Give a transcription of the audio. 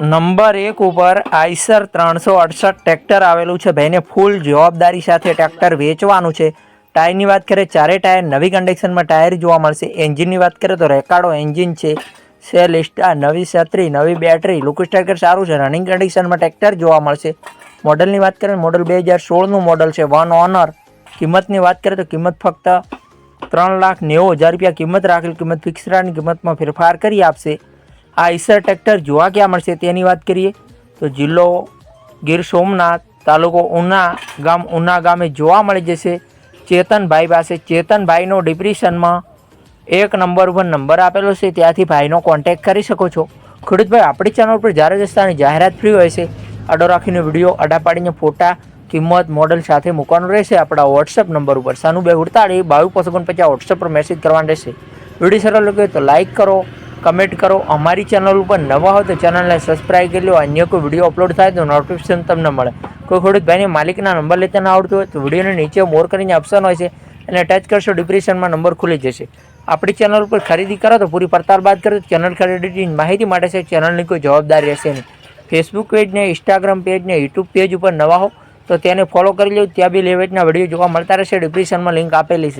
Number એક ઉપર Eicher ત્રણસો અડસઠ ટ્રેક્ટર આવેલું છે. ભાઈને ફૂલ જવાબદારી સાથે ટ્રેક્ટર વેચવાનું છે. ટાયરની વાત કરીએ, ચારે ટાયર નવી કન્ડિશનમાં ટાયર જોવા મળશે. એન્જિનની વાત કરીએ તો રેકાર્ડો એન્જિન છે. સેલ સ્ટાર નવી છત્રી, નવી બેટરી લુકસ ટ્રેક્ટર સારું છે. રનિંગ કન્ડિશનમાં ટ્રેક્ટર જોવા મળશે. મોડલની વાત કરીએ મોડલ બે હજાર સોળનું મોડલ છે. વન ઓનર કિંમતની વાત કરીએ તો કિંમત ફક્ત ત્રણ લાખ નેવું હજાર રૂપિયા કિંમત રાખેલ, કિંમત ફિક્સ રેટની કિંમતમાં ફેરફાર કરી આપશે. આ ઈસર ટ્રેક્ટર જોવા ક્યાં મળશે તેની વાત કરીએ તો જિલ્લો ગીર સોમનાથ તાલુકો ઉના ગામ ઉના ગામે જોવા મળી જશે. ચેતનભાઈ પાસે ચેતનભાઈનો ડિપ્રેશનમાં એક નંબર ઉપર નંબર આપેલો છે. ત્યાંથી ભાઈનો કોન્ટેક્ટ કરી શકો છો. ખેડૂતભાઈ, આપણી ચેનલ પર જ્યારે રસ્તાની જાહેરાત ફ્રી હોય છે, આડો રાખીને વીડિયો અડા પાડીને ફોટા, કિંમત મોડલ સાથે મૂકવાનું રહેશે. આપણા વોટ્સઅપ નંબર ઉપર સાનું બે ઉડતાળી બાવીસ પાંચ પછી વોટ્સઅપ પર મેસેજ કરવાનો રહેશે. વીડિયો સરળ લાગે તો લાઇક કરો કમેન્ટ કરો. અમારી ચેનલ ઉપર નવા હોય તો ચેનલને સબસ્ક્રાઈબ કરી લો. અન્ય કોઈ વીડિયો અપલોડ થાય તો નોટિફિકેશન તમને મળે. કોઈ ખેડૂત ભાઈને માલિકના નંબર લેતા ના આવડતું હોય તો વિડીયોને નીચે મોર કરીને ઓપ્શન હોય છે અને ટચ કરશો ડિપ્રેશનમાં નંબર ખુલી જશે. આપણી ચેનલ ઉપર ખરીદી કરો તો પૂરી પડતાલ બાદ કરો. ચેનલ ખરીદીની માહિતી માટે છે ચેનલની કોઈ જવાબદારી રહેશે નહીં. ફેસબુક પેજ ને ઇન્સ્ટાગ્રામ પેજ ને યુટ્યુબ પેજ ઉપર નવા હો તો તેને ફોલો કરી લો. ત્યાં બી લેવેટના વીડિયો જોવા મળતા રહેશે. ડિપ્રેશનમાં લિંક આપેલી છે.